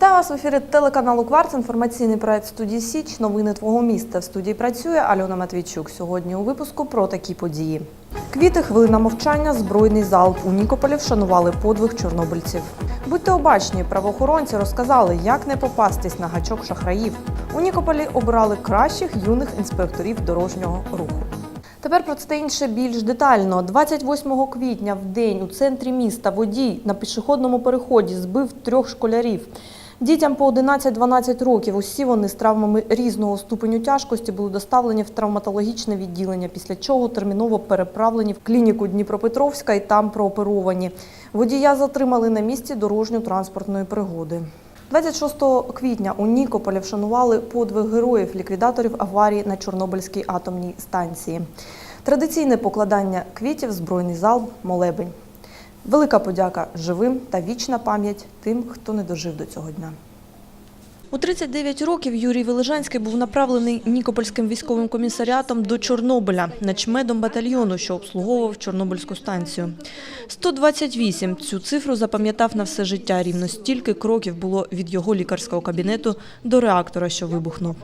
вас в ефірі телеканалу Кварц, інформаційний проект студії Січ. Новини твого міста. В студії працює Альона Матвійчук. Сьогодні у випуску про такі події. Квіти, хвилина мовчання, збройний залп. У Нікополі вшанували подвиг чорнобильців. Будьте обачні, правоохоронці розказали, як не попастись на гачок шахраїв. У Нікополі обрали кращих юних інспекторів дорожнього руху. Тепер про це інше більш детально. 28 квітня в день у центрі міста водій на пішохідному переході збив трьох школярів. Дітям по 11-12 років. Усі вони з травмами різного ступеню тяжкості були доставлені в травматологічне відділення, після чого терміново переправлені в клініку Дніпропетровська і там прооперовані. Водія затримали на місці дорожньо-транспортної пригоди. 26 квітня у Нікополі вшанували подвиг героїв ліквідаторів аварії на Чорнобильській атомній станції. Традиційне покладання квітів, збройний залп, молебень. Велика подяка живим та вічна пам'ять тим, хто не дожив до цього дня. У 39 років Юрій Вележанський був направлений Нікопольським військовим комісаріатом до Чорнобиля, начмедом батальйону, що обслуговував Чорнобильську станцію. 128 – цю цифру запам'ятав на все життя. Рівно стільки кроків було від його лікарського кабінету до реактора, що вибухнув.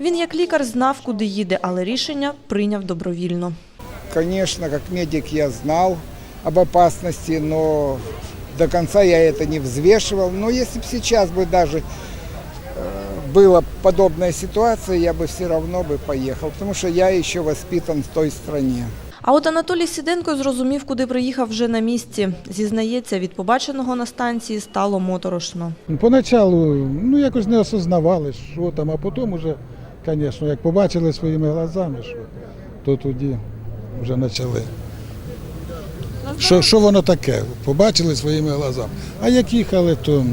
Він як лікар знав, куди їде, але рішення прийняв добровільно. Конечно, как медик я знал об опасности, но до конца я это не взвешивал. Но если бы сейчас бы даже э, была подобная ситуация, я бы все равно бы поехал, потому что я еще воспитан в той стране. А от Анатолій Сіденко зрозумів, куди приїхав вже на місці. Зізнається, від побаченого на станції стало моторошно. Поначалу ну, якось не осознавали, що там, а потім уже, звісно, як побачили своїми глазами, що, то тоді вже почали. Що, що воно таке? Побачили своїми глазами. А як їхали, то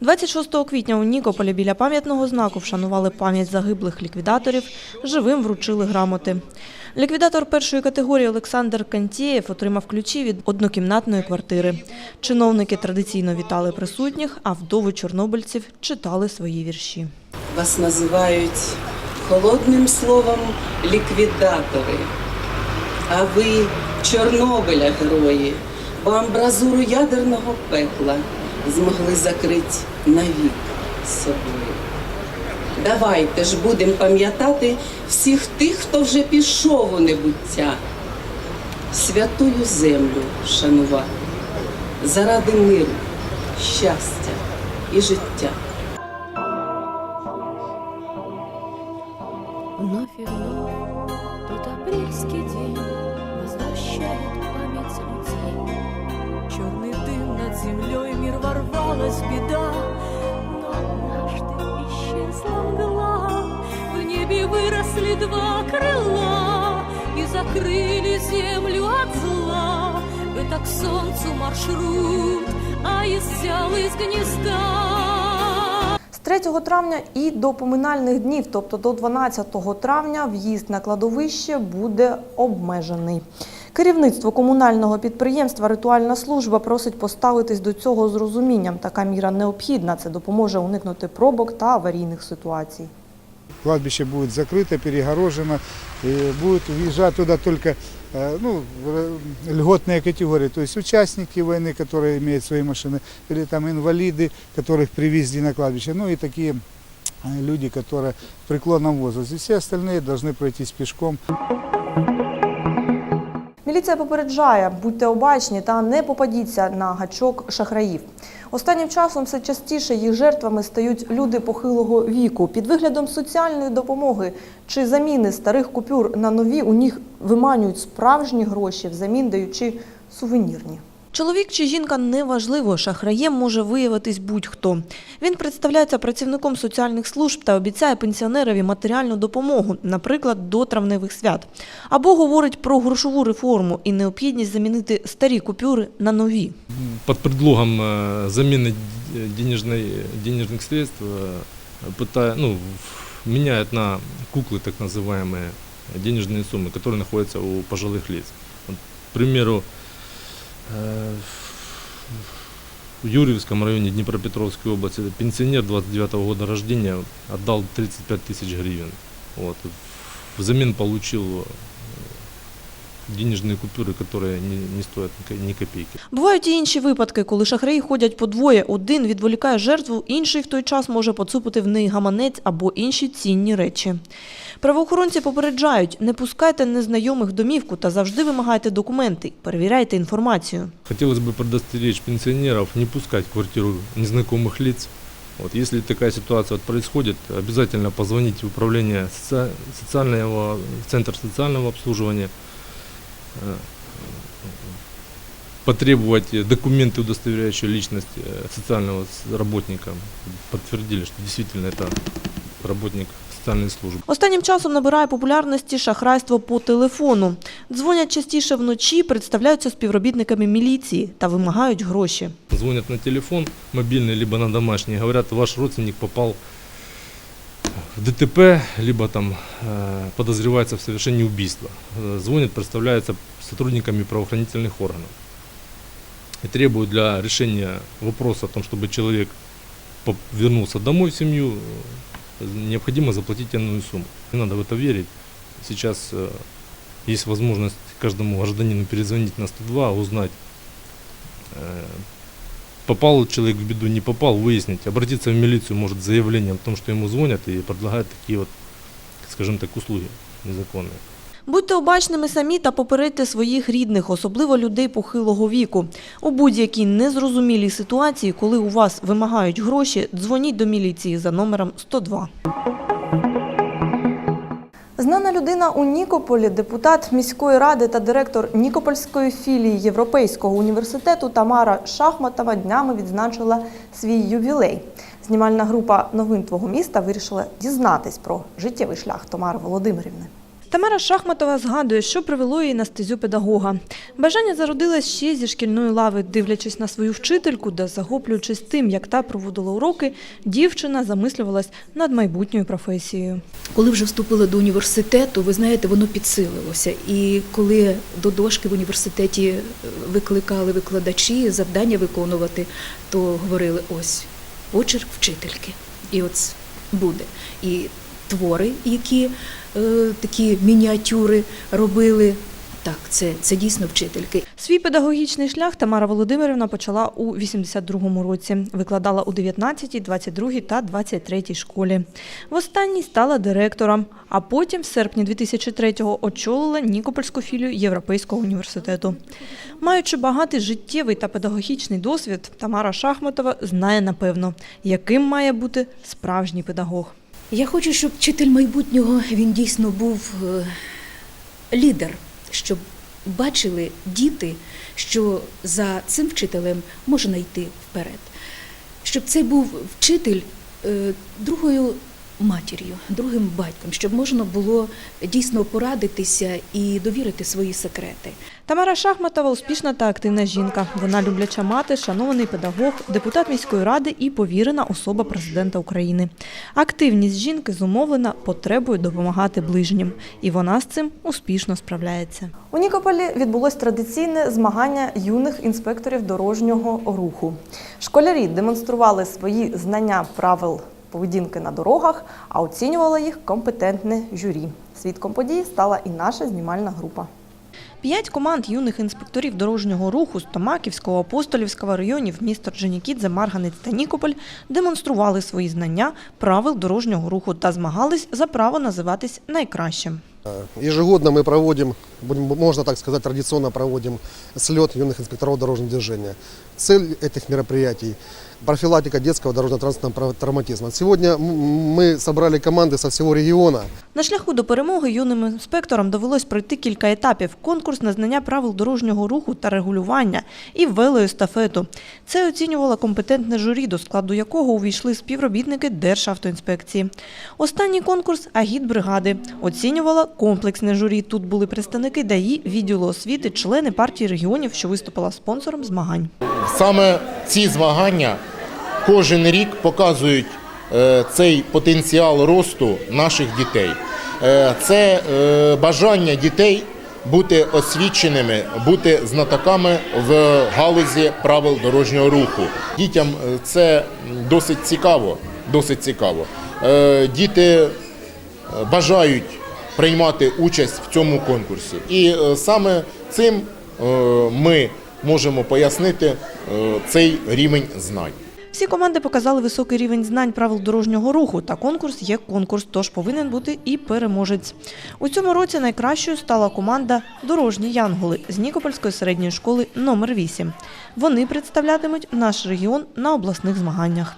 26 квітня у Нікополі біля пам'ятного знаку вшанували пам'ять загиблих ліквідаторів, живим вручили грамоти. Ліквідатор першої категорії Олександр Кантєєв отримав ключі від однокімнатної квартири. Чиновники традиційно вітали присутніх, а вдови чорнобильців читали свої вірші. Вас називають холодним словом ліквідатори. А ви Чорнобиля герої, бо амбразуру ядерного пекла змогли закрити навік собою. Давайте ж будемо пам'ятати всіх тих, хто вже пішов у небуття, святую землю шанувати заради миру, щастя і життя. к солнцу маршрут, а взял из гнезда. З 3 травня і до поминальних днів, тобто до 12 травня, в'їзд на кладовище буде обмежений. Керівництво комунального підприємства Ритуальна служба просить поставитись до цього з розумінням. Така міра необхідна. Це допоможе уникнути пробок та аварійних ситуацій. Кладбище будет закрыто, перегорожено, и будут въезжать туда только э, ну, э, льготные категории, то есть участники войны, которые имеют свои машины, или там инвалиды, которых привезли на кладбище, ну и такие э, люди, которые в преклонном возрасте. Все остальные должны пройтись пешком. Міліція попереджає, будьте обачні та не попадіться на гачок шахраїв. Останнім часом все частіше їх жертвами стають люди похилого віку. Під виглядом соціальної допомоги чи заміни старих купюр на нові у них виманюють справжні гроші, взамін даючи сувенірні. Чоловік чи жінка неважливо, шахраєм може виявитись будь-хто. Він представляється працівником соціальних служб та обіцяє пенсіонерові матеріальну допомогу, наприклад, до травневих свят. Або говорить про грошову реформу і необхідність замінити старі купюри на нові. под предлогом э, замены д- денежной, денежных средств э, пытая- ну, в- меняют на куклы так называемые денежные суммы, которые находятся у пожилых лиц. Вот, к примеру, э, в Юрьевском районе Днепропетровской области пенсионер 29 года рождения отдал 35 тысяч гривен. Вот. Взамен получил э, денежные купюры, которые не, не стоят ни ко- ни копейки. Бувають і інші випадки, коли шахраї ходять по двоє. Один відволікає жертву, інший в той час може поцупити в неї гаманець або інші цінні речі. Правоохоронці попереджають, не пускайте незнайомих в домівку та завжди вимагайте документи, перевіряйте інформацію. Хотелось бы предостеречь пенсионеров не пускать в квартиру незнакомых лиц. Вот, если такая ситуация вот происходит, обязательно позвоните в управление соци- социального, в центр социального обслуживания, э, потребовать документы, удостоверяющие личность э, социального с- работника, подтвердили, что действительно это работник социальной службы. Останнім часом набирає популярності шахрайство по телефону. Дзвонять частіше вночі, представляються співробітниками міліції та вимагають гроші. Звонят на телефон мобильный, либо на домашний, говорят, ваш родственник попал в ДТП, либо там э, подозревается в совершении убийства. Э, Звонят, представляются сотрудниками правоохранительных органов. И требуют для решения вопроса о том, чтобы человек вернулся домой в семью, э, необходимо заплатить иную сумму. Не надо в это верить. Сейчас э, есть возможность каждому гражданину перезвонить на 102, узнать, э, попал человек в беду, не попал, выяснить, обратиться в милицию, может, с заявлением о том, что ему звонят и предлагают такие вот, скажем так, услуги незаконные. Будьте обачними самі та попередьте своїх рідних, особливо людей похилого віку. У будь-якій незрозумілій ситуації, коли у вас вимагають гроші, дзвоніть до міліції за номером 102. Знана людина у Нікополі, депутат міської ради та директор Нікопольської філії Європейського університету Тамара Шахматова днями відзначила свій ювілей. Знімальна група новин твого міста вирішила дізнатись про життєвий шлях Тамари Володимирівни. Тамара Шахматова згадує, що привело її на стезю педагога. Бажання зародилось ще зі шкільної лави, дивлячись на свою вчительку та захоплюючись тим, як та проводила уроки, дівчина замислювалась над майбутньою професією. Коли вже вступила до університету, ви знаєте, воно підсилилося. І коли до дошки в університеті е, викликали викладачі завдання виконувати, то говорили ось почерк вчительки. І от буде. І твори, які е, такі мініатюри робили. Так, це, це дійсно вчительки. Свій педагогічний шлях Тамара Володимирівна почала у 82-му році. Викладала у 19-й, 22-й та 23-й школі. В останній стала директором, а потім, в серпні 2003-го, очолила Нікопольську філію Європейського університету. Маючи багатий життєвий та педагогічний досвід, Тамара Шахматова знає напевно, яким має бути справжній педагог. Я хочу, щоб вчитель майбутнього він дійсно був е, лідер, щоб бачили діти, що за цим вчителем можна йти вперед. Щоб це був вчитель е, другою матір'ю, другим батьком, щоб можна було дійсно порадитися і довірити свої секрети. Тамара Шахматова успішна та активна жінка. Вона любляча мати, шанований педагог, депутат міської ради і повірена особа президента України. Активність жінки зумовлена потребою допомагати ближнім, і вона з цим успішно справляється. У Нікополі відбулось традиційне змагання юних інспекторів дорожнього руху. Школярі демонстрували свої знання правил поведінки на дорогах, а оцінювало їх компетентне журі. Свідком події стала і наша знімальна група. П'ять команд юних інспекторів дорожнього руху з Томаківського, Апостолівського районів міста Орджонікідзе, Марганець та Нікополь демонстрували свої знання правил дорожнього руху та змагались за право називатись найкращим. Ежегодно мы проводим, будем- можно так сказать, традиционно проводим слет юных инспекторов дорожного движения. Цель этих мероприятий – профилактика детского дорожно-транспортного травматизма. Сегодня м- мы собрали команды со всего региона. На шляху до перемоги юним інспекторам довелось пройти кілька етапів: конкурс на знання правил дорожнього руху та регулювання і велоестафету. Це оцінювало компетентне журі, до складу якого увійшли співробітники Державтоінспекції. Останній конкурс агітбригади оцінювало комплексне журі. Тут були представники ДАІ, відділу освіти, члени партії регіонів, що виступила спонсором змагань. Саме ці змагання кожен рік показують е, цей потенціал росту наших дітей. Е, Це е, бажання дітей бути освіченими, бути знатоками в галузі правил дорожнього руху. Дітям це досить цікаво. Досить цікаво. Діти бажають приймати участь в цьому конкурсі. І е, саме цим е, ми можемо пояснити е, цей рівень знань. Всі команди показали високий рівень знань правил дорожнього руху. Та конкурс є конкурс, тож повинен бути і переможець. У цьому році найкращою стала команда Дорожні Янголи з Нікопольської середньої школи номер 8 Вони представлятимуть наш регіон на обласних змаганнях.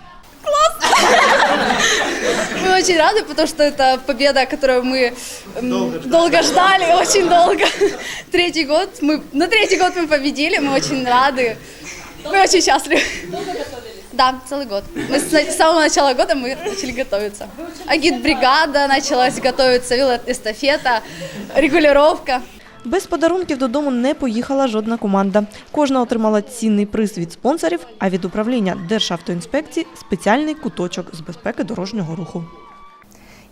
Мы очень рады, потому что это победа, которую мы м, долго, ждали, очень долго. Третий год, мы, на третий год мы победили, мы очень рады. Мы очень счастливы. Да, целый год. Мы с, с самого начала года мы начали готовиться. Агит-бригада началась готовиться, велоэстафета, регулировка. Без подарунків додому не поїхала жодна команда. Кожна отримала цінний приз від спонсорів, а від управління Державтоінспекції спеціальний куточок з безпеки дорожнього руху.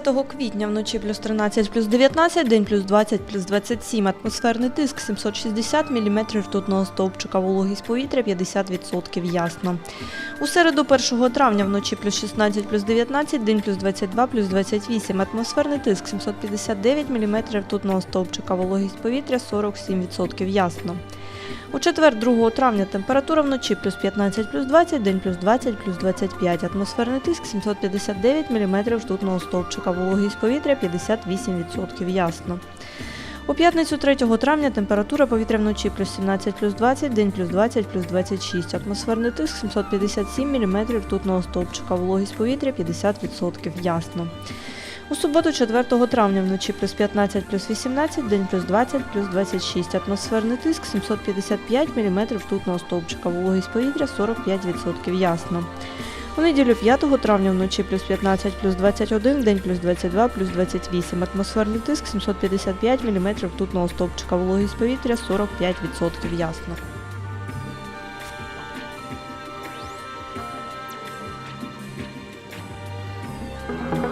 20 квітня вночі плюс 13, плюс 19, день плюс 20, плюс 27. Атмосферний тиск 760 мм ртутного стовпчика, вологість повітря 50% ясно. У середу 1 травня вночі плюс 16, плюс 19, день плюс 22, плюс 28. Атмосферний тиск 759 мм ртутного стовпчика, вологість повітря 47% ясно. У четвер 2 травня температура вночі плюс 15, плюс 20, день плюс 20, плюс 25, атмосферний тиск 759 мм ртутного стовпчика, вологість повітря 58% ясно. У п'ятницю 3 травня температура повітря вночі плюс 17, плюс 20, день плюс 20, плюс 26, атмосферний тиск 757 мм ртутного стовпчика, вологість повітря 50% ясно. У суботу 4 травня вночі плюс 15, плюс 18, день плюс 20, плюс 26, атмосферний тиск 755 мм ртутного стовпчика, вологість повітря 45% ясно. У неділю 5 травня вночі плюс 15, плюс 21, день плюс 22, плюс 28, атмосферний тиск 755 мм ртутного стовпчика, вологість повітря 45% ясно. СТО